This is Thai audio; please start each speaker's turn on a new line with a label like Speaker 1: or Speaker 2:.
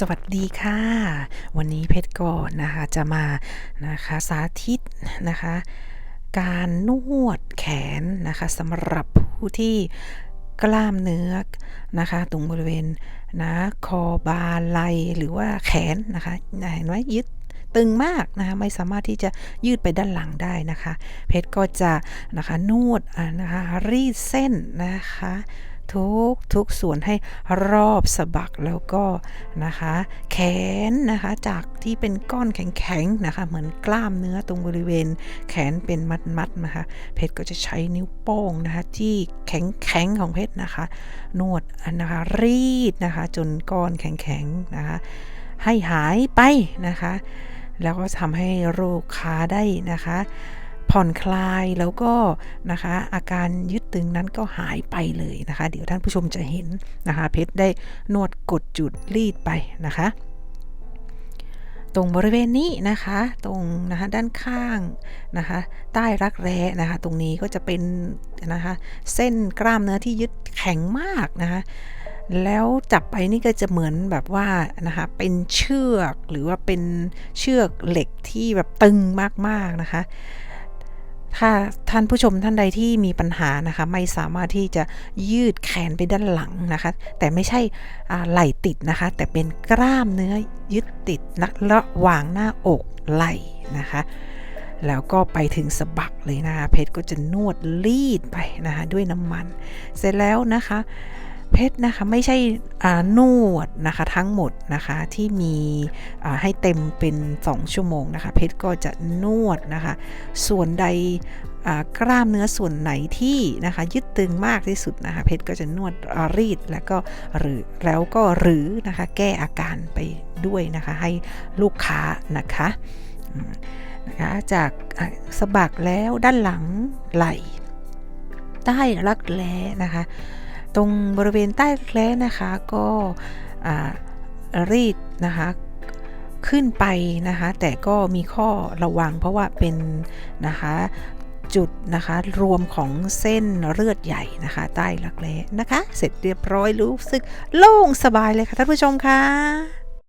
Speaker 1: สวัสดีค่ะ วันนี้เพชรก็นะคะจะมานะคะสาธิตนะคะ การนวดแขนนะคะสำหรับผู้ที่กล้ามเนื้อนะคะตรงบริเวณนะคอบาไหลหรือว่าแขนนะคะเห็นไหมยึดตึงมากนะคะไม่สามารถที่จะยืดไปด้านหลังได้นะคะ เพชรก็จะนะคะนวดนะคะรีดเส้นนะคะ ทุกทุกส่วนให้รอบสะบักแล้วก็นะคะ แขนนะคะจากที่เป็นก้อนแข็งๆนะคะ เหมือนกล้ามเนื้อตรงบริเวณ แขนเป็นมัดๆนะคะ เพชรก็จะใช้นิ้วโป้งนะคะ ที่แข็งๆของเพชรนะคะ นวดนะคะรีดนะคะ จนก้อนแข็งๆนะคะ ให้หายไปนะคะ แล้วก็ทำให้ลูกค้าได้นะคะ ผ่อนคลายแล้วก็นะคะ อาการยึดตึงนั้นก็หายไปเลยนะคะ เดี๋ยวท่านผู้ชมจะเห็นนะคะ เพชรได้นวดกดจุดรีดไปนะคะ ตรงบริเวณนี้นะคะ ตรงนะคะด้านข้างนะคะ ใต้รักแร้นะคะ ตรงนี้ก็จะเป็นนะคะ เส้นกล้ามเนื้อที่ยึดแข็งมากนะคะแล้วจับไปนี่ก็จะเหมือนแบบว่านะคะเป็นเชือกหรือว่าเป็นเชือกเหล็กที่แบบตึงมากๆนะคะ ถ้าท่านผู้ชมท่านใดที่มีปัญหานะคะ ไม่สามารถที่จะยืดแขนไปด้านหลังนะคะ แต่ไม่ใช่ไหล่ติดนะคะ แต่เป็นกล้ามเนื้อยึดติดนะระหว่างหน้าอกไหล่นะคะแล้วก็ไปถึงสะบักเลยนะคะเพชรก็จะนวดรีดไปนะคะด้วยน้ำมัน เสร็จแล้วนะคะ เพชรนะคะไม่ใช่นวดนะคะทั้งหมดนะคะที่มีให้เต็มเป็น 2 ชั่วโมงนะคะ เพชรก็จะนวดนะคะ ส่วนใดกล้ามเนื้อส่วนไหนที่นะคะยึดตึงมากที่สุดนะคะ เพชรก็จะนวดรีดแล้วก็หรือแล้วก็หรือนะคะแก้อาการไปด้วยนะคะให้ลูกค้านะคะนะคะจากสะบักแล้วด้านหลังไหล่ใต้รักแร้นะคะ ตรงบริเวณใต้แร้นะคะก็รีดนะคะขึ้นไปนะคะแต่ก็มีข้อระวังเพราะว่าเป็นนะคะจุดนะคะรวมของเส้นเลือดใหญ่นะคะ ใต้รักแร้นะคะ เสร็จเรียบร้อยรู้สึกโล่งสบายเลยค่ะท่านผู้ชมค่ะ